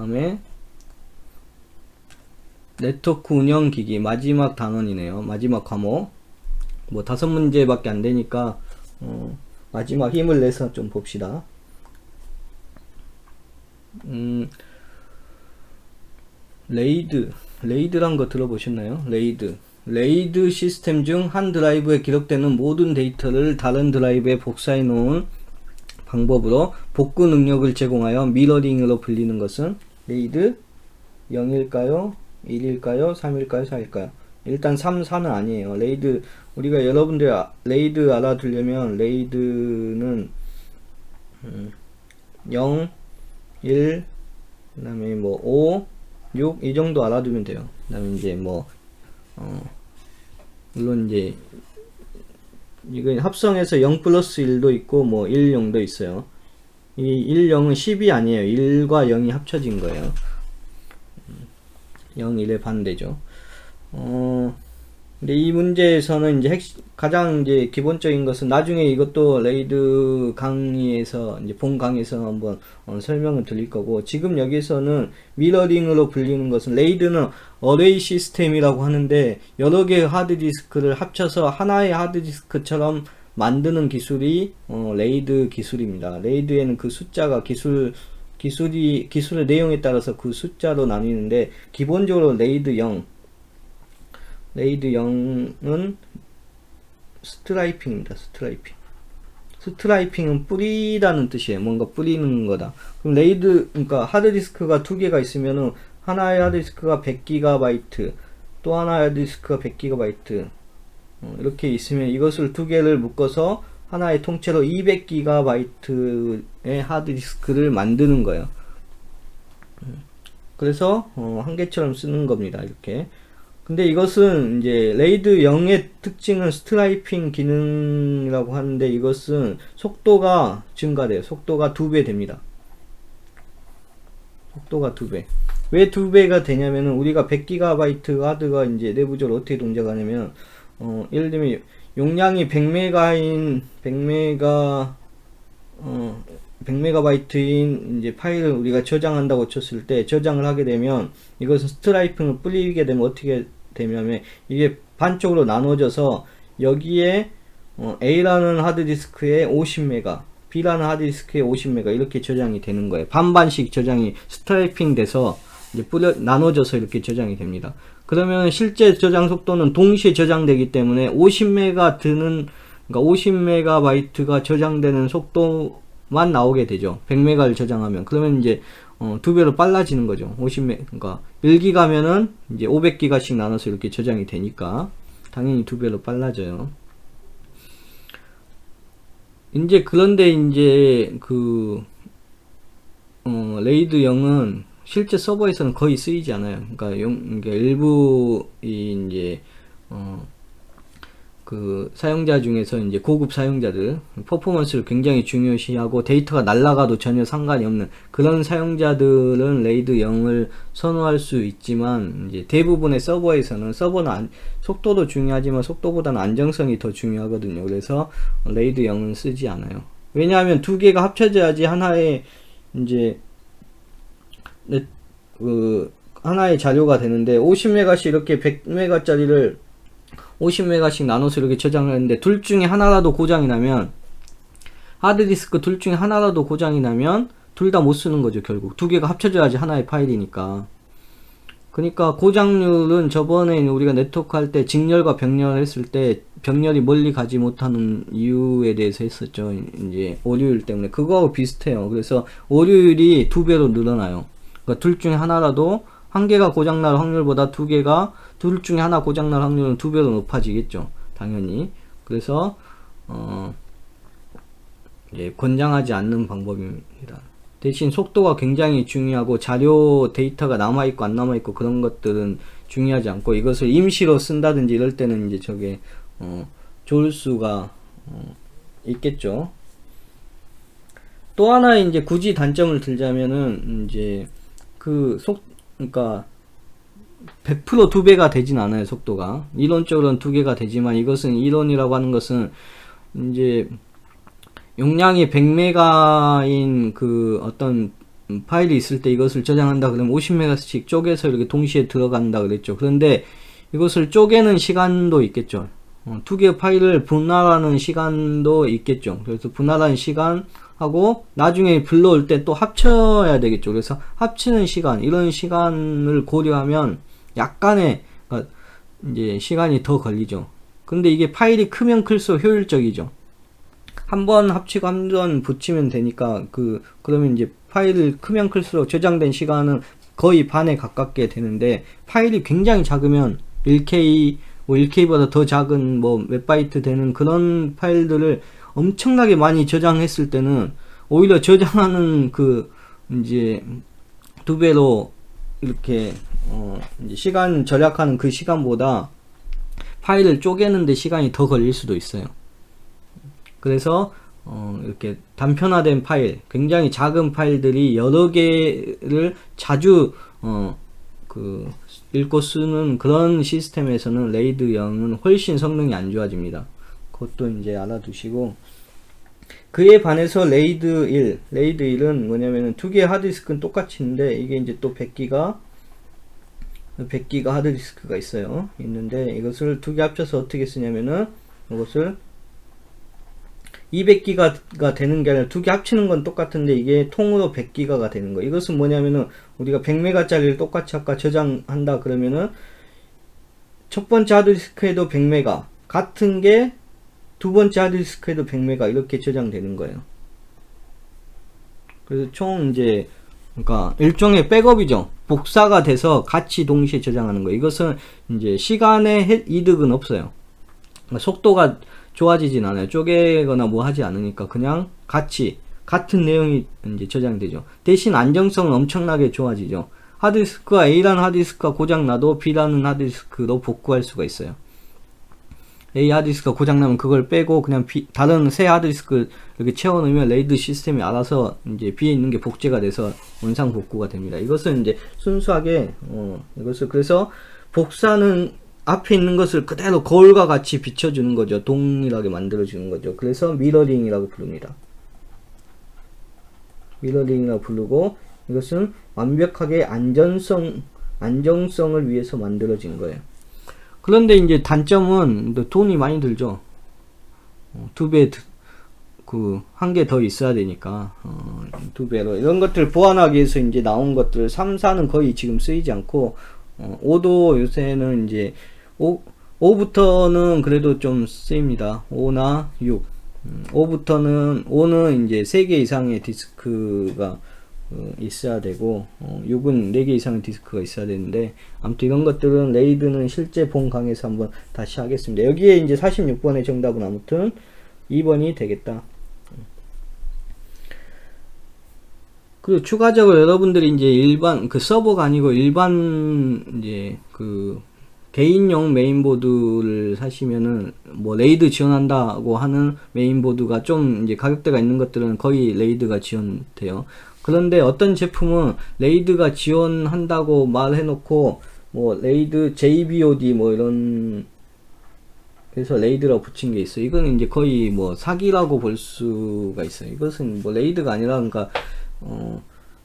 다음에 네트워크 운영 기기 마지막 단원이네요. 마지막 과목. 뭐 다섯 문제밖에 안 되니까 어, 마지막 힘을 내서 좀 봅시다. 음, 레이드, 레이드란 거 들어보셨나요? 레이드. 레이드 시스템 중 한 드라이브에 기록되는 모든 데이터를 다른 드라이브에 복사해 놓은 방법으로 복구 능력을 제공하여 미러링으로 불리는 것은 레이드 0일까요? 1일까요? 3일까요? 4일까요? 일단 3, 4는 아니에요. 레이드 우리가 여러분들 아- 레이드 알아두려면 레이드는 음, 0, 1, 그 다음에 뭐 5, 6 이 정도 알아두면 돼요. 그 다음에 이제 뭐 어, 물론 이제 이거 합성해서 0 플러스 1도 있고 뭐 1, 0도 있어요. 이 1, 0은 10이 아니에요. 1과 0이 합쳐진 거예요. 0, 1의 반대죠. 어, 근데 이 문제에서는 이제 핵, 가장 이제 기본적인 것은 나중에 이것도 레이드 강의에서 이제 본 강의에서 한번 어, 설명을 드릴 거고 지금 여기서는 미러링으로 불리는 것은 레이드는 어레이 시스템이라고 하는데 여러 개의 하드디스크를 합쳐서 하나의 하드디스크처럼 만드는 기술이 어, 레이드 기술입니다. 레이드에는 그 숫자가 기술 기술이 기술의 내용에 따라서 그 숫자로 나뉘는데 기본적으로 레이드 0 레이드 0은 스트라이핑입니다. 스트라이핑. 스트라이핑은 뿌리다는 뜻이에요. 뭔가 뿌리는 거다. 그럼 레이드, 그러니까 하드디스크가 두 개가 있으면은 하나의 하드디스크가 100GB, 또 하나의 하드디스크가 100GB, 어, 이렇게 있으면 이것을 두 개를 묶어서 하나의 통째로 200GB의 하드디스크를 만드는 거예요. 음, 그래서 어, 한 개처럼 쓰는 겁니다. 이렇게. 근데 이것은 이제 레이드 0의 특징은 스트라이핑 기능이라고 하는데 이것은 속도가 증가돼요. 속도가 두 배 됩니다. 속도가 두 배. 왜 두 배가 되냐면은 우리가 100GB 하드가 이제 내부적으로 어떻게 동작하냐면 어 예를 들면 용량이 100메가인 100메가 어 100메가바이트인 이제 파일을 우리가 저장한다고 쳤을 때 저장을 하게 되면 이것은 스트라이핑을 뿌리게 되면 어떻게 되냐면 이게 반쪽으로 나눠져서 여기에 어, A라는 하드디스크에 50메가 B라는 하드디스크에 50메가 이렇게 저장이 되는 거예요. 반반씩 저장이 스트라이핑 돼서 이제 뿌려 나눠져서 이렇게 저장이 됩니다. 그러면 실제 저장 속도는 동시에 저장되기 때문에 50메가 드는 그러니까 50메가바이트가 저장되는 속도만 나오게 되죠. 100메가를 저장하면 그러면 이제 어, 두 배로 빨라지는 거죠. 50메 그러니까 1기가면은 이제 500기가씩 나눠서 이렇게 저장이 되니까 당연히 두 배로 빨라져요. 이제 그런데 이제 그 어, 레이드 0은 실제 서버에서는 거의 쓰이지 않아요. 그러니까, 용, 그러니까 일부 이 이제 어, 그 사용자 중에서 이제 고급 사용자들 퍼포먼스를 굉장히 중요시하고 데이터가 날아가도 전혀 상관이 없는 그런 사용자들은 레이드 0을 선호할 수 있지만 이제 대부분의 서버에서는 서버는 안- 속도도 중요하지만 속도보다는 안정성이 더 중요하거든요. 그래서 레이드 0은 쓰지 않아요. 왜냐하면 두 개가 합쳐져야지 하나의 이제 네, 그 하나의 자료가 되는데 50메가씩 이렇게 100메가짜리를 50메가씩 나눠서 이렇게 저장을 했는데 둘 중에 하나라도 고장이 나면 하드디스크 둘 중에 하나라도 고장이 나면 둘 다 못 쓰는 거죠 결국. 두 개가 합쳐져야지 하나의 파일이니까. 그러니까 고장률은 저번에 우리가 네트워크 할 때 직렬과 병렬 했을 때 병렬이 멀리 가지 못하는 이유에 대해서 했었죠 이제. 오류율 때문에. 그거하고 비슷해요. 그래서 오류율이 두 배로 늘어나요 그러니까 둘 중에 하나라도 한 개가 고장날 확률보다 두 개가 둘 중에 하나 고장날 확률은 두 배로 높아지겠죠. 당연히. 그래서 어 예, 권장하지 않는 방법입니다. 대신 속도가 굉장히 중요하고 자료 데이터가 남아 있고 안 남아 있고 그런 것들은 중요하지 않고 이것을 임시로 쓴다든지 이럴 때는 이제 저게 어 좋을 수가 어, 있겠죠. 또 하나 이제 굳이 단점을 들자면은 이제 그 속 그러니까 100%두 배가 되진 않아요 속도가 이론적으로는 두 개가 되지만 이것은 이론이라고 하는 것은 이제 용량이 100메가인 그 어떤 음, 파일이 있을 때 이것을 저장한다 그러면 50메가씩 쪼개서 이렇게 동시에 들어간다 그랬죠. 그런데 이것을 쪼개는 시간도 있겠죠. 어, 두 개의 파일을 분할하는 시간도 있겠죠. 그래서 분할하는 시간 하고 나중에 불러올 때 또 합쳐야 되겠죠. 그래서 합치는 시간 이런 시간을 고려하면 약간의 그러니까 이제 시간이 더 걸리죠. 근데 이게 파일이 크면 클수록 효율적이죠. 한 번 합치고 한 번 붙이면 되니까 그 그러면 이제 파일을 크면 클수록 저장된 시간은 거의 반에 가깝게 되는데 파일이 굉장히 작으면 1K 뭐 1K보다 더 작은 뭐 몇 바이트 되는 그런 파일들을 엄청나게 많이 저장했을 때는 오히려 저장하는 그 이제 두 배로 이렇게 어 시간 절약하는 그 시간보다 파일을 쪼개는데 시간이 더 걸릴 수도 있어요. 그래서 어, 이렇게 단편화된 파일, 굉장히 작은 파일들이 여러 개를 자주 어, 그 읽고 쓰는 그런 시스템에서는 레이드 0은 훨씬 성능이 안 좋아집니다. 그것도 이제 알아두시고 그에 반해서 레이드 1, 레이드 1은 뭐냐면은 두 개의 하드디스크는 똑같이 있는데 이게 이제 또 100기가 100기가 하드디스크가 있어요. 있는데 이것을 두 개 합쳐서 어떻게 쓰냐면은 이것을 200기가가 되는 게 아니라 두 개 합치는 건 똑같은데 이게 통으로 100기가가 되는 거. 이것은 뭐냐면은 우리가 100메가짜리를 똑같이 아까 저장한다 그러면은 첫 번째 하드디스크에도 100메가 같은 게 두 번째 하드디스크에도 100메가 이렇게 저장되는 거예요. 그래서 총 이제 그러니까 일종의 백업이죠. 복사가 돼서 같이 동시에 저장하는 거. 이것은 이제 시간의 해- 이득은 없어요. 그러니까 속도가 좋아지진 않아요. 쪼개거나 뭐 하지 않으니까 그냥 같이 같은 내용이 이제 저장되죠. 대신 안정성은 엄청나게 좋아지죠. 하드디스크가 A라는 하드디스크가 고장 나도 B라는 하드디스크로 복구할 수가 있어요. A 하드디스크가 고장나면 그걸 빼고 그냥 B, 다른 새 하드디스크 이렇게 채워넣으면 레이드 시스템이 알아서 이제 B에 있는 게 복제가 돼서 원상 복구가 됩니다. 이것은 이제 순수하게 어, 이것을 그래서 복사는 앞에 있는 것을 그대로 거울과 같이 비춰주는 거죠. 동일하게 만들어주는 거죠. 그래서 미러링이라고 부릅니다. 미러링이라고 부르고 이것은 완벽하게 안전성, 안정성을 위해서 만들어진 거예요. 그런데 이제 단점은 또 돈이 많이 들죠. 어, 두 배, 그, 한 개 더 있어야 되니까, 어, 두 배로. 이런 것들 보완하기 위해서 이제 나온 것들, 3, 4는 거의 지금 쓰이지 않고, 어, 5도 요새는 이제, 5, 5부터는 그래도 좀 쓰입니다. 5나 6. 음, 5부터는, 5는 이제 3개 이상의 디스크가 어, 있어야 되고, 어, 6은 4개 이상의 디스크가 있어야 되는데, 아무튼 이런 것들은 레이드는 실제 본 강에서 한번 다시 하겠습니다. 여기에 이제 46번의 정답은 아무튼 2번이 되겠다. 그 추가적으로 여러분들이 이제 일반 그 서버가 아니고 일반 이제 그 개인용 메인보드를 사시면은 뭐 레이드 지원한다고 하는 메인보드가 좀 이제 가격대가 있는 것들은 거의 레이드가 지원돼요. 그런데 어떤 제품은 레이드가 지원한다고 말해놓고 뭐 레이드 JBOD 뭐 이런 그래서 레이드라고 붙인 게 있어요. 이거는 이제 거의 뭐 사기라고 볼 수가 있어요. 이것은 뭐 레이드가 아니라 그러니까 어,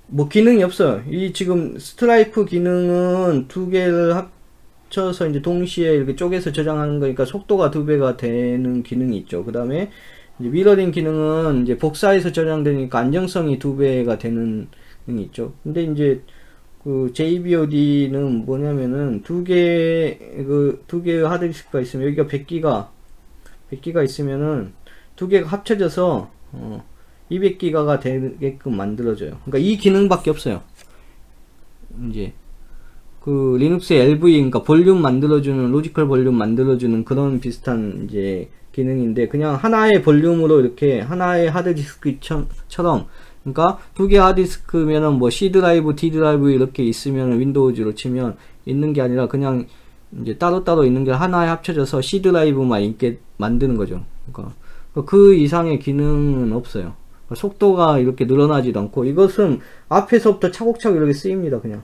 뭐 기능이 없어요. 이 지금 스트라이프 기능은 두 개를 합쳐서 이제 동시에 이렇게 쪼개서 저장하는 거니까 속도가 두 배가 되는 기능이 있죠. 그 다음에 미러링 기능은 이제 복사해서 저장되니까 안정성이 두 배가 되는 기능이 있죠. 근데 이제 그 JBOD는 뭐냐면은 두 개, 그, 두 개의 하드디스크가 있으면 여기가 100기가, 100기가 있으면은 두 개가 합쳐져서, 어, 200기가가 되게끔 만들어져요. 그러니까 이 기능밖에 없어요. 이제, 그, 리눅스의 LV, 그러니까 볼륨 만들어주는, 로지컬 볼륨 만들어주는 그런 비슷한 이제 기능인데, 그냥 하나의 볼륨으로 이렇게 하나의 하드디스크처럼, 그러니까 두 개 하드디스크면은 뭐 C 드라이브, D 드라이브 이렇게 있으면 윈도우즈로 치면 있는 게 아니라 그냥 이제 따로따로 있는 게 하나에 합쳐져서 C 드라이브만 있게 만드는 거죠. 그러니까 그 이상의 기능은 없어요. 속도가 이렇게 늘어나지도 않고 이것은 앞에서부터 차곡차곡 이렇게 쓰입니다. 그냥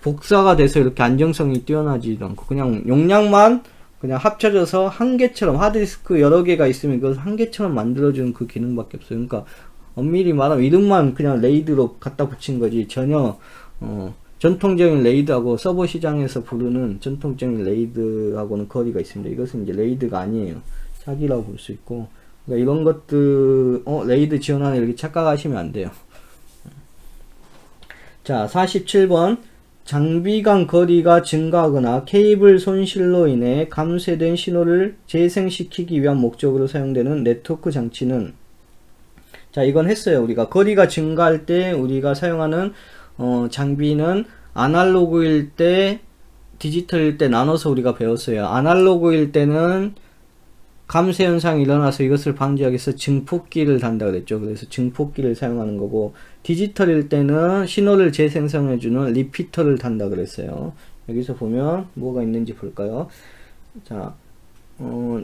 복사가 돼서 이렇게 안정성이 뛰어나지도 않고 그냥 용량만 그냥 합쳐져서 한 개처럼 하드디스크 여러 개가 있으면 그걸 한 개처럼 만들어주는 그 기능밖에 없어요. 그러니까 엄밀히 말하면 이름만 그냥 레이드로 갖다 붙인 거지 전혀 어, 전통적인 레이드하고 서버 시장에서 부르는 전통적인 레이드하고는 거리가 있습니다. 이것은 이제 레이드가 아니에요. 사기라고 볼 수 있고 그러니까 이런 것들 어 레이드 지원하는 이렇게 착각하시면 안 돼요. 자 47번 장비 간 거리가 증가하거나 케이블 손실로 인해 감쇄된 신호를 재생시키기 위한 목적으로 사용되는 네트워크 장치는 자 이건 했어요 우리가. 거리가 증가할 때 우리가 사용하는 어, 장비는 아날로그일 때 디지털일 때 나눠서 우리가 배웠어요. 아날로그일 때는 감쇄 현상이 일어나서 이것을 방지하기 위해서 증폭기를 단다 그랬죠. 그래서 증폭기를 사용하는 거고 디지털일 때는 신호를 재생성해 주는 리피터를 단다 그랬어요. 여기서 보면 뭐가 있는지 볼까요? 자, 어,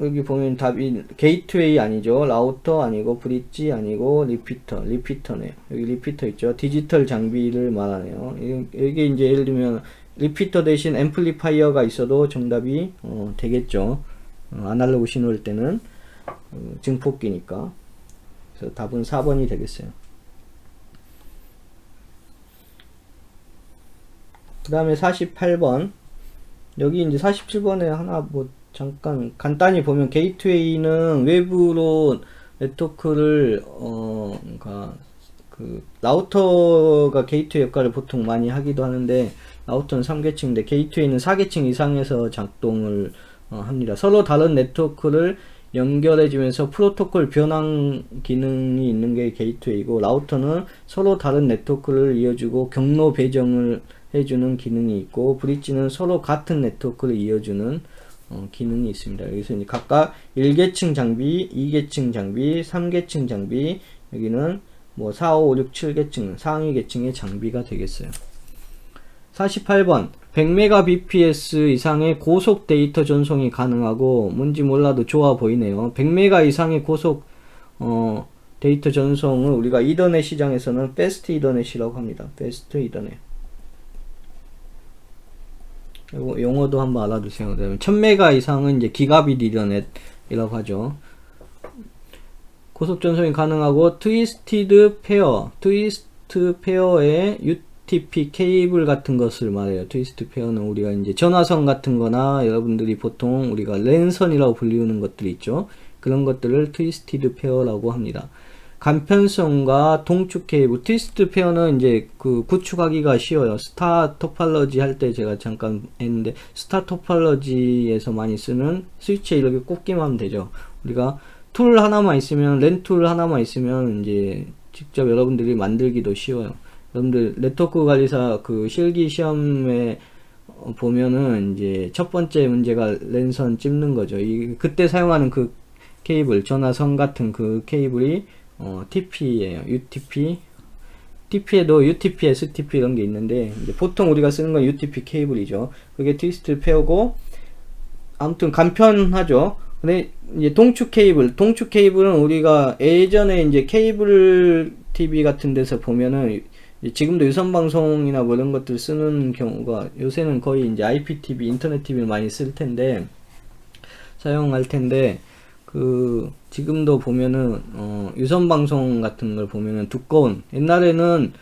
여기 보면 답이 게이트웨이 아니죠. 라우터 아니고 브릿지 아니고 리피터, 리피터네요. 여기 리피터 있죠. 디지털 장비를 말하네요. 이게 이제 예를 들면 리피터 대신 앰플리파이어가 있어도 정답이 어, 되겠죠. 어, 아날로그 신호일 때는 어, 증폭기니까. 그래서 답은 4번이 되겠어요. 그 다음에 48번. 여기 이제 47번에 하나 뭐 잠깐 간단히 보면 게이트웨이는 외부로 네트워크를 어 그러니까 그 라우터가 게이트웨이 역할을 보통 많이 하기도 하는데 라우터는 3계층인데 게이트웨이는 4계층 이상에서 작동을 어, 합니다. 서로 다른 네트워크를 연결해주면서 프로토콜 변환 기능이 있는 게 게이트웨이고 라우터는 서로 다른 네트워크를 이어주고 경로 배정을 해주는 기능이 있고 브릿지는 서로 같은 네트워크를 이어주는 어, 기능이 있습니다. 여기서 이제 각각 1계층 장비, 2계층 장비, 3계층 장비, 여기는 뭐 4, 5, 6, 7계층 상위 계층의 장비가 되겠어요. 48번 100mbps 이상의 고속 데이터 전송이 가능하고 뭔지 몰라도 좋아 보이네요. 100m 이상의 고속 어, 데이터 전송을 우리가 이더넷 시장에서는 패스트 이더넷이라고 합니다. 패스트 이더넷. 그리고 용어도 한번 알아두세요. 그다음에 1000m 이상은 이제 기가빗 이더넷이라고 하죠. 고속 전송이 가능하고 트위스티드 페어, 트위스트 페어의 UTP 케이블 같은 것을 말해요. 트위스트 페어는 우리가 이제 전화선 같은 거나 여러분들이 보통 우리가 랜선이라고 불리우는 것들이 있죠. 그런 것들을 트위스티드 페어라고 합니다. 간편성과 동축 케이블, 트위스트 페어는 이제 그 구축하기가 쉬워요. 스타 토팔러지 할 때 제가 잠깐 했는데, 스타 토팔러지에서 많이 쓰는 스위치에 이렇게 꽂기만 하면 되죠. 우리가 툴 하나만 있으면, 랜툴 하나만 있으면 이제 직접 여러분들이 만들기도 쉬워요. 여러분들 네트워크 관리사 그 실기 시험에 어, 보면은 이제 첫 번째 문제가 랜선 찝는 거죠. 이 그때 사용하는 그 케이블 전화선 같은 그 케이블이 어, TP예요. UTP. TP에도 UTP, STP 이런 게 있는데 보통 우리가 쓰는 건 UTP 케이블이죠. 그게 트위스트 페어고 아무튼 간편하죠. 근데 이제 동축 케이블, 동축 케이블은 우리가 예전에 이제 케이블 TV 같은 데서 보면은 지금도 유선 방송이나 뭐 이런 것들 쓰는 경우가 요새는 거의 이제 IPTV, 인터넷 TV를 많이 쓸 텐데 사용할 텐데 그 지금도 보면은 어 유선 방송 같은 걸 보면은 두꺼운 옛날에는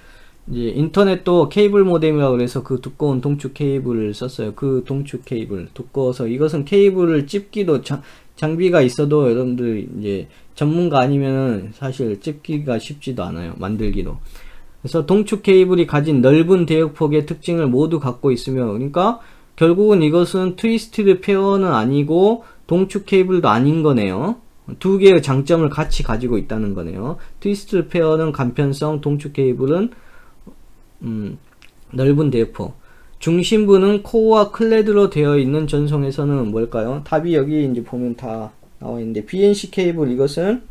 이제 인터넷도 케이블 모뎀이라고 그래서 그 두꺼운 동축 케이블을 썼어요. 그 동축 케이블 두꺼워서 이것은 케이블을 찝기도 자, 장비가 있어도 여러분들 이제 전문가 아니면은 사실 찝기가 쉽지도 않아요. 만들기도. 그래서 동축 케이블이 가진 넓은 대역폭의 특징을 모두 갖고 있으며 그러니까 결국은 이것은 트위스티드 페어는 아니고 동축 케이블도 아닌 거네요. 두 개의 장점을 같이 가지고 있다는 거네요. 트위스트 페어는 간편성, 동축 케이블은 음, 넓은 대역폭. 중심부는 코어와 클레드로 되어 있는 전송에서는 뭘까요? 답이 여기 이제 보면 다 나와 있는데 BNC 케이블 이것은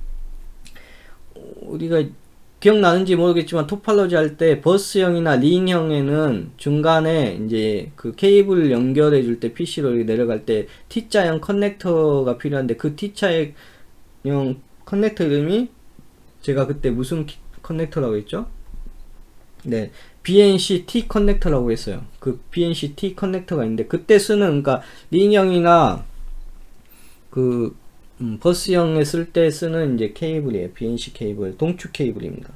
우리가 기억나는지 모르겠지만 토팔로지 할 때 버스형이나 링형에는 중간에 이제 그 케이블 연결해 줄 때 PC로 내려갈 때 T자형 커넥터가 필요한데 그 T자형 커넥터 이름이 제가 그때 무슨 커넥터라고 했죠? 네. BNC T 커넥터라고 했어요. 그 BNC T 커넥터가 있는데 그때 쓰는 그러니까 링형이나 그 음, 버스형에 쓸 때 쓰는 이제 케이블이에요. BNC 케이블, 동축 케이블입니다.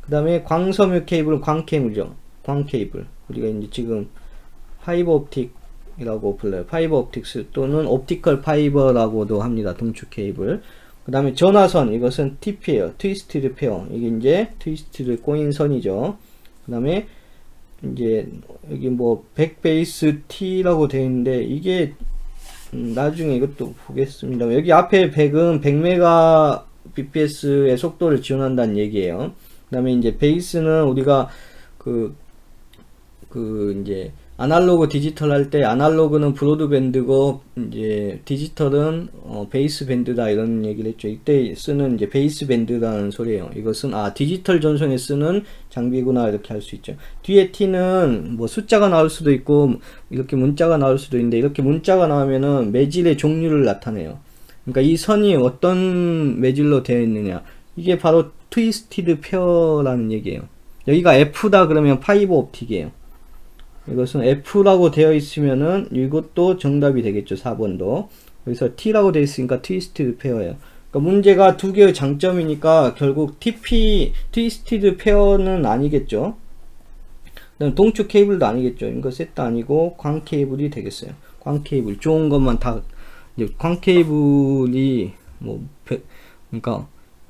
그 다음에 광섬유 케이블은 광 케이블이죠. 광 케이블. 우리가 이제 지금 파이버 옵틱이라고 불러요. 파이버 옵틱스 또는 옵티컬 파이버라고도 합니다. 동축 케이블. 그 다음에 전화선 이것은 TP예요. 트위스티드 페어. 이게 이제 트위스티드 꼬인 선이죠. 그 다음에 이제 여기 뭐 백베이스 T라고 되어 있는데 이게 음, 나중에 이것도 보겠습니다. 여기 앞에 100은 100메가 bps의 속도를 지원한다는 얘기예요. 그 다음에 이제 베이스는 우리가 그, 그 이제 아날로그 디지털 할 때 아날로그는 브로드밴드고 이제 디지털은 어, 베이스 밴드다 이런 얘기를 했죠. 이때 쓰는 이제 베이스 밴드라는 소리예요. 이것은 아 디지털 전송에 쓰는 장비구나 이렇게 할 수 있죠. 뒤에 T는 뭐 숫자가 나올 수도 있고 이렇게 문자가 나올 수도 있는데 이렇게 문자가 나오면은 매질의 종류를 나타내요. 그러니까 이 선이 어떤 매질로 되어 있느냐 이게 바로 트위스티드 페어라는 얘기예요. 여기가 F다 그러면 파이버 옵틱이에요. 이것은 F라고 되어 있으면은 이것도 정답이 되겠죠. 4번도. 그래서 T라고 되어 있으니까 트위스티드 페어예요. 그러니까 문제가 두 개의 장점이니까 결국 TP 트위스티드 페어는 아니겠죠. 그다음 동축 케이블도 아니겠죠. 이거 셋도 아니고 광 케이블이 되겠어요. 광 케이블 좋은 것만 다 이제 광 케이블이 뭐 배- 그러니까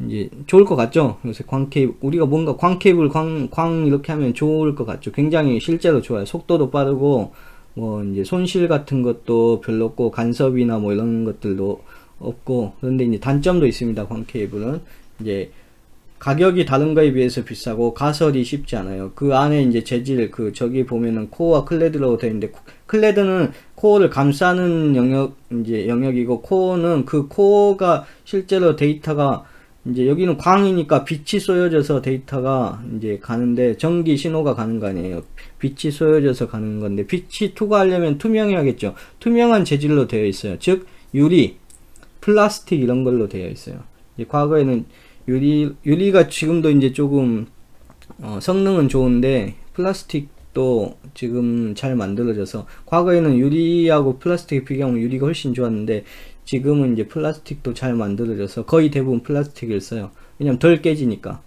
이제 좋을 것 같죠? 그래서 광 케이블 우리가 뭔가 광 케이블 광, 광 이렇게 하면 좋을 것 같죠? 굉장히 실제로 좋아요. 속도도 빠르고 뭐 이제 손실 같은 것도 별로 없고 간섭이나 뭐 이런 것들도 없고 그런데 이제 단점도 있습니다. 광 케이블은 이제 가격이 다른 거에 비해서 비싸고 가설이 쉽지 않아요. 그 안에 이제 재질 그 저기 보면은 코어와 클레드라고 되어 있는데 코- 클레드는 코어를 감싸는 영역 이제 영역이고 코어는 그 코어가 실제로 데이터가 이제 여기는 광이니까 빛이 쏘여져서 데이터가 이제 가는데 전기 신호가 가는 거 아니에요. 빛이 쏘여져서 가는 건데 빛이 투과하려면 투명해야겠죠. 투명한 재질로 되어 있어요. 즉 유리, 플라스틱 이런 걸로 되어 있어요. 과거에는 유리 유리가 지금도 이제 조금 어, 성능은 좋은데 플라스틱도 지금 잘 만들어져서 과거에는 유리하고 플라스틱 비교하면 유리가 훨씬 좋았는데 지금은 이제 플라스틱도 잘 만들어져서 거의 대부분 플라스틱을 써요. 왜냐면 덜 깨지니까.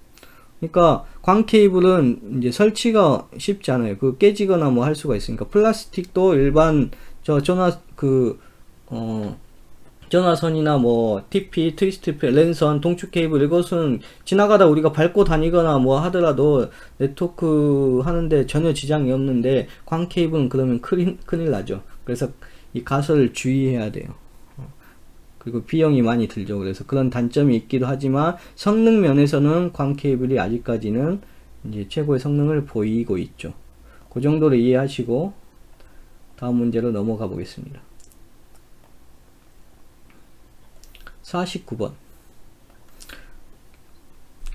그러니까 광 케이블은 이제 설치가 쉽지 않아요. 그 깨지거나 뭐 할 수가 있으니까 플라스틱도 일반 저 전화 그 어 전화선이나 뭐 TP, 트위스트 페- 랜선, 동축 케이블 이것은 지나가다 우리가 밟고 다니거나 뭐 하더라도 네트워크 하는데 전혀 지장이 없는데 광 케이블은 그러면 큰일, 큰일 나죠. 그래서 이 가설을 주의해야 돼요. 어. 그리고 비용이 많이 들죠. 그래서 그런 단점이 있기도 하지만 성능 면에서는 광 케이블이 아직까지는 이제 최고의 성능을 보이고 있죠. 그 정도로 이해하시고 다음 문제로 넘어가 보겠습니다. 49번.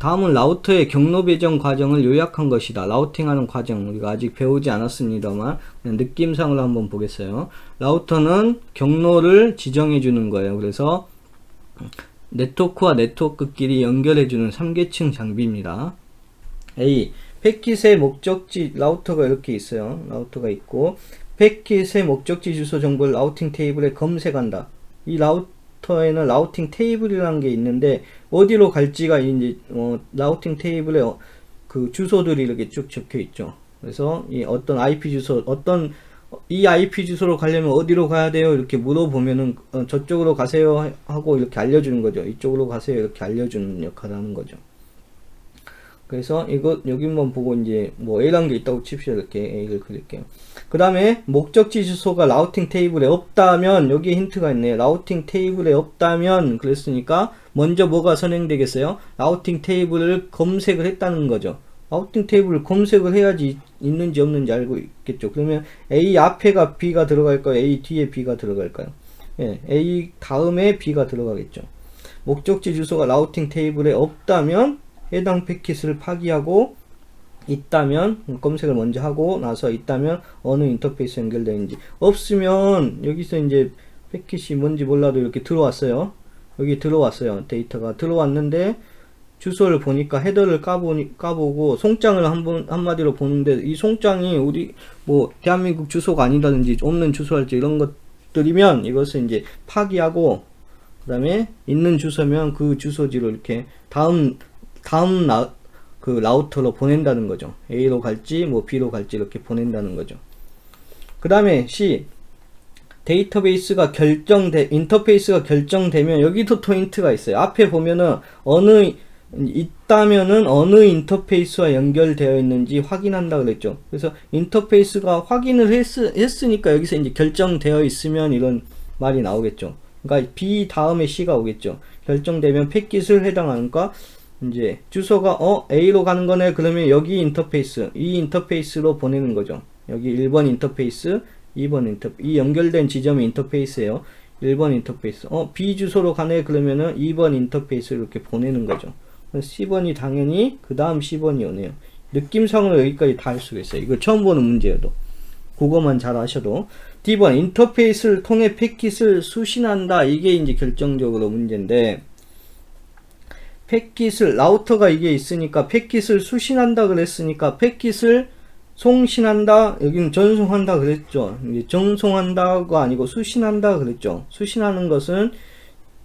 다음은 라우터의 경로 배정 과정을 요약한 것이다. 라우팅하는 과정 우리가 아직 배우지 않았습니다만 느낌상으로 한번 보겠어요. 라우터는 경로를 지정해 주는 거예요. 그래서 네트워크와 네트워크끼리 연결해 주는 3계층 장비입니다. A. 패킷의 목적지 라우터가 이렇게 있어요. 라우터가 있고 패킷의 목적지 주소 정보를 라우팅 테이블에 검색한다. 이 라우터에는 라우팅 테이블이라는 게 있는데 어디로 갈지가 이제 어, 라우팅 테이블에 어, 그 주소들이 이렇게 쭉 적혀 있죠. 그래서 이 어떤 IP 주소 어떤 이 IP 주소로 가려면 어디로 가야 돼요? 이렇게 물어보면은 어, 저쪽으로 가세요 하- 하고 이렇게 알려주는 거죠. 이쪽으로 가세요 이렇게 알려주는 역할을 하는 거죠. 그래서 이거 여기만 보고 이제 뭐 A라는 게 있다고 칩시다 이렇게 A를 그릴게요. 그 다음에 목적지 주소가 라우팅 테이블에 없다면 여기에 힌트가 있네요. 라우팅 테이블에 없다면 그랬으니까 먼저 뭐가 선행되겠어요? 라우팅 테이블을 검색을 했다는 거죠. 라우팅 테이블을 검색을 해야지 있는지 없는지 알고 있겠죠. 그러면 A 앞에가 B가 들어갈까요? A 뒤에 B가 들어갈까요? 예, A 다음에 B가 들어가겠죠. 목적지 주소가 라우팅 테이블에 없다면 해당 패킷을 파기하고 있다면 검색을 먼저 하고 나서 있다면 어느 인터페이스 연결되어 있는지. 없으면 여기서 이제 패킷이 뭔지 몰라도 이렇게 들어왔어요. 여기 들어왔어요. 데이터가 들어왔는데 주소를 보니까 헤더를 까보니, 까보고 송장을 한번 한마디로 보는데 이 송장이 우리 뭐 대한민국 주소가 아니다든지 없는 주소할지 이런 것 것들이면 이것을 이제 파기하고 그 다음에 있는 주소면 그 주소지로 이렇게 다음 다음 라, 그 라우터로 보낸다는 거죠. A로 갈지 뭐 B로 갈지 이렇게 보낸다는 거죠. 그 다음에 C 데이터베이스가 결정돼 인터페이스가 결정되면 여기도 또 힌트가 있어요. 앞에 보면은 어느 있다면은 어느 인터페이스와 연결되어 있는지 확인한다 그랬죠. 그래서 인터페이스가 확인을 했, 했으니까 여기서 이제 결정되어 있으면 이런 말이 나오겠죠. 그러니까 B 다음에 C가 오겠죠. 결정되면 패킷을 해당하니까 이제 주소가 어 A로 가는 거네 그러면 여기 인터페이스 이 인터페이스로 보내는 거죠. 여기 1번 인터페이스 2번 인터 이 연결된 지점이 인터페이스예요. 1번 인터페이스. 어, B 주소로 가네 그러면은 2번 인터페이스 이렇게 보내는 거죠. 그래서 C번이 당연히 그 다음 C번이 오네요. 느낌상으로 여기까지 다 할 수가 있어요. 이거 처음 보는 문제여도. 그거만 잘 아셔도. D번 인터페이스를 통해 패킷을 수신한다. 이게 이제 결정적으로 문제인데 패킷을 라우터가 이게 있으니까 패킷을 수신한다 그랬으니까 패킷을 송신한다 여기는 전송한다 그랬죠. 이게 전송한다가 아니고 수신한다 그랬죠. 수신하는 것은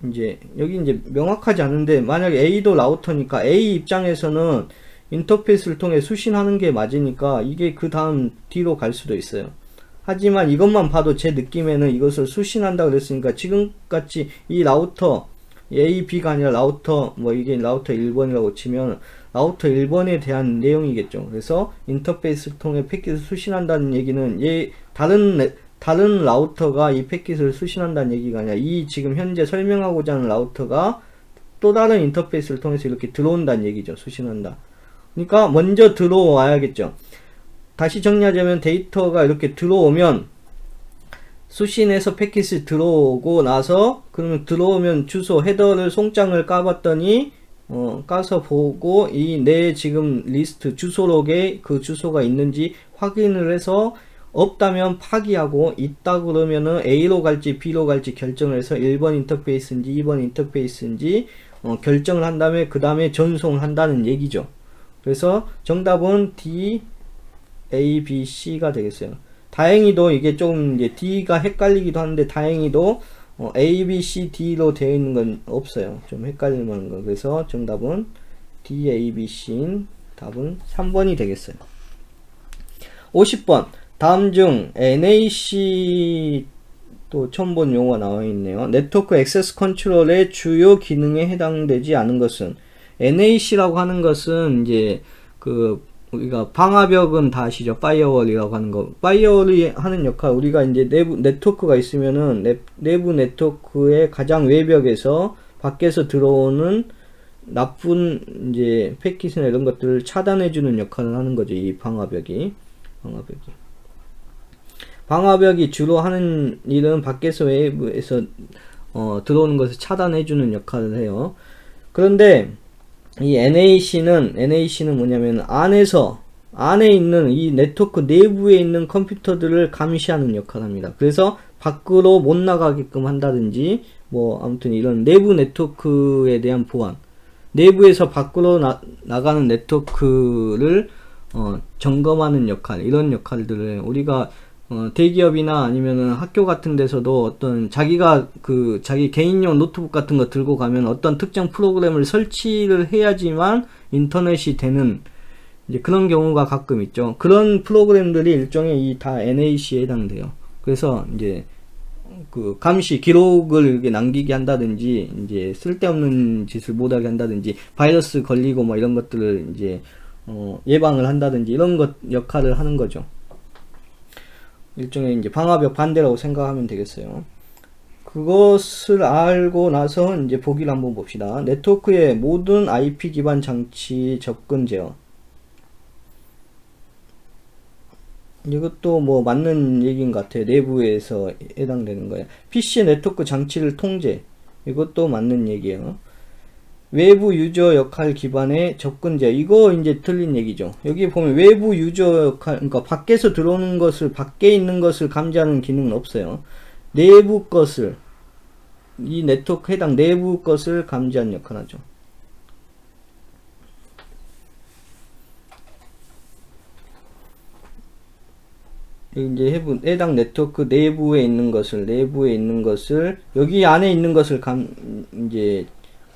이제 여기 이제 명확하지 않은데 만약에 A도 라우터니까 A 입장에서는 인터페이스를 통해 수신하는 게 맞으니까 이게 그 다음 D로 갈 수도 있어요. 하지만 이것만 봐도 제 느낌에는 이것을 수신한다 그랬으니까 지금같이 이 라우터 A, B가 아니라 라우터 뭐 이게 라우터 1번이라고 치면 라우터 1번에 대한 내용이겠죠. 그래서 인터페이스를 통해 패킷을 수신한다는 얘기는 얘 다른 레- 다른 라우터가 이 패킷을 수신한다는 얘기가 아니라 이 지금 현재 설명하고자 하는 라우터가 또 다른 인터페이스를 통해서 이렇게 들어온다는 얘기죠. 수신한다. 그러니까 먼저 들어와야겠죠. 다시 정리하자면 데이터가 이렇게 들어오면 수신해서 패킷이 들어오고 나서 그러면 들어오면 주소 헤더를 송장을 까봤더니 어, 까서 보고 이 내 지금 리스트 주소록에 그 주소가 있는지 확인을 해서 없다면 파기하고 있다 그러면은 A로 갈지 B로 갈지 결정을 해서 1번 인터페이스인지 2번 인터페이스인지 어, 결정을 한 다음에 그 다음에 전송을 한다는 얘기죠. 그래서 정답은 D, A, B, C가 되겠어요. 다행히도 이게 좀 이제 D가 헷갈리기도 하는데 다행히도 어, A, B, C, D로 되어 있는 건 없어요. 좀 헷갈릴 만 한 거. 그래서 정답은 D, A, B, C인 답은 3번이 되겠어요. 50번. 다음 중 NAC 또 처음 본 용어가 나와 있네요. 네트워크 액세스 컨트롤의 주요 기능에 해당되지 않은 것은 NAC라고 하는 것은 이제 그 우리가 방화벽은 다 아시죠? 파이어월이라고 하는 거. 파이어월이 하는 역할, 우리가 이제 내부 네트워크가 있으면은 내, 내부 네트워크의 가장 외벽에서 밖에서 들어오는 나쁜 이제 패킷이나 이런 것들을 차단해주는 역할을 하는 거죠. 이 방화벽이. 방화벽이. 방화벽이 주로 하는 일은 밖에서 외부에서 어, 들어오는 것을 차단해주는 역할을 해요. 그런데 이 NAC는 NAC는 뭐냐면 안에서 안에 있는 이 네트워크 내부에 있는 컴퓨터들을 감시하는 역할을 합니다. 그래서 밖으로 못 나가게끔 한다든지 뭐 아무튼 이런 내부 네트워크에 대한 보안 내부에서 밖으로 나, 나가는 네트워크를 어, 점검하는 역할 이런 역할들을 우리가 어, 대기업이나 아니면은 학교 같은 데서도 어떤 자기가 그 자기 개인용 노트북 같은 거 들고 가면 어떤 특정 프로그램을 설치를 해야지만 인터넷이 되는 이제 그런 경우가 가끔 있죠. 그런 프로그램들이 일종의 이 다 NAC에 해당돼요. 그래서 이제 그 감시 기록을 남기게 한다든지 이제 쓸데없는 짓을 못하게 한다든지 바이러스 걸리고 뭐 이런 것들을 이제 어, 예방을 한다든지 이런 것 역할을 하는 거죠. 일종의 이제 방화벽 반대라고 생각하면 되겠어요. 그것을 알고 나서 이제 보기를 한번 봅시다. 네트워크의 모든 IP 기반 장치 접근 제어. 이것도 뭐 맞는 얘기인 것 같아요. 내부에서 해당되는 거예요. PC 네트워크 장치를 통제. 이것도 맞는 얘기예요. 외부 유저 역할 기반의 접근 제어. 이거 이제 틀린 얘기죠. 여기 보면 외부 유저 역할, 그러니까 밖에서 들어오는 것을, 밖에 있는 것을 감지하는 기능은 없어요. 내부 것을, 이 네트워크 해당 내부 것을 감지하는 역할을 하죠. 이제 해당 네트워크 내부에 있는 것을, 내부에 있는 것을, 여기 안에 있는 것을 감, 이제,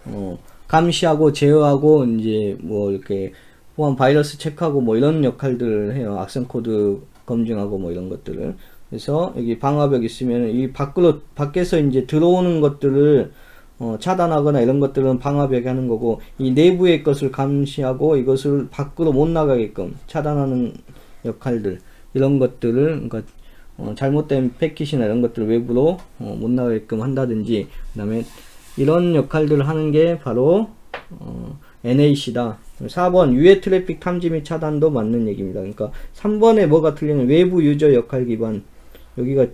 어, 감시하고 제어하고, 이제, 뭐, 이렇게, 보안 바이러스 체크하고, 뭐, 이런 역할들을 해요. 악성 코드 검증하고, 뭐, 이런 것들을. 그래서, 여기 방화벽 있으면, 이 밖으로, 밖에서 이제 들어오는 것들을, 어, 차단하거나 이런 것들은 방화벽이 하는 거고, 이 내부의 것을 감시하고, 이것을 밖으로 못 나가게끔 차단하는 역할들. 이런 것들을 그러니까 어, 잘못된 패킷이나 이런 것들을 외부로 어, 못 나가게끔 한다든지 그다음에 이런 역할들을 하는 게 바로 어, NAC다. 4번 유해 트래픽 탐지 및 차단도 맞는 얘기입니다. 그러니까 3번에 뭐가 틀리는 외부 유저 역할 기반 여기가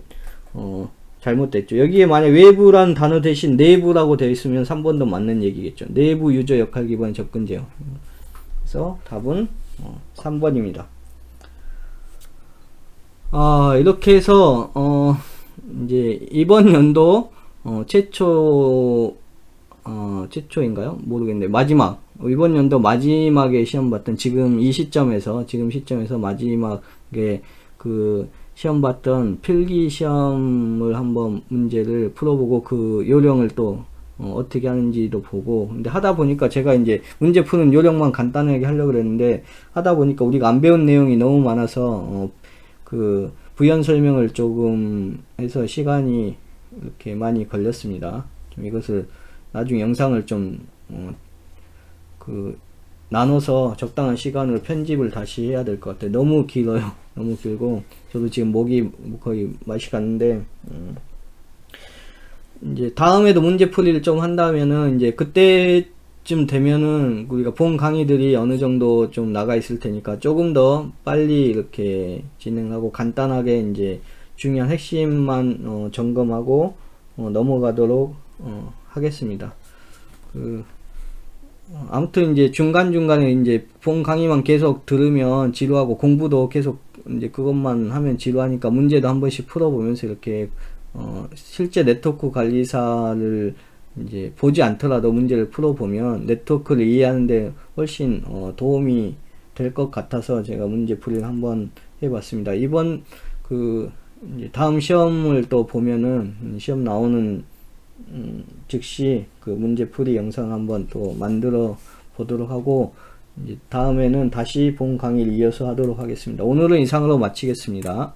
어, 잘못됐죠. 여기에 만약 외부란 단어 대신 내부라고 되어 있으면 3번도 맞는 얘기겠죠. 내부 유저 역할 기반 접근 제어. 그래서 답은 어, 3번입니다. 아, 이렇게 해서, 어, 이제, 이번 연도, 어, 최초, 어, 최초인가요? 모르겠는데, 마지막. 이번 연도 마지막에 시험 봤던, 지금 이 시점에서, 지금 시점에서 마지막에 그, 시험 봤던 필기 시험을 한번 문제를 풀어보고 그 요령을 또, 어, 어떻게 하는지도 보고 근데 하다 보니까 제가 이제 문제 푸는 요령만 간단하게 하려고 그랬는데 하다 보니까 우리가 안 배운 내용이 너무 많아서 어, 그 부연 설명을 조금 해서 시간이 이렇게 많이 걸렸습니다. 좀 이것을 나중에 영상을 좀, 어, 그, 나눠서 적당한 시간으로 편집을 다시 해야 될 것 같아요. 너무 길어요. 너무 길고, 저도 지금 목이 거의 맛이 갔는데, 음, 이제 다음에도 문제 풀이를 좀 한다면은, 이제 그때쯤 되면은 우리가 본 강의들이 어느 정도 좀 나가 있을 테니까 조금 더 빨리 이렇게 진행하고 간단하게 이제 중요한 핵심만 어, 점검하고 어, 넘어가도록 어, 하겠습니다. 그 어, 아무튼 이제 중간 중간에 이제 본 강의만 계속 들으면 지루하고 공부도 계속 이제 그것만 하면 지루하니까 문제도 한 번씩 풀어보면서 이렇게 어, 실제 네트워크 관리사를 이제 보지 않더라도 문제를 풀어보면 네트워크를 이해하는데 훨씬 어, 도움이 될 것 같아서 제가 문제 풀이를 한번 해봤습니다. 이번 그 이제 다음 시험을 또 보면은 음, 시험 나오는 음, 즉시 그 문제풀이 영상 한번 또 만들어 보도록 하고 다음에는 다시 본 강의를 이어서 하도록 하겠습니다. 오늘은 이상으로 마치겠습니다.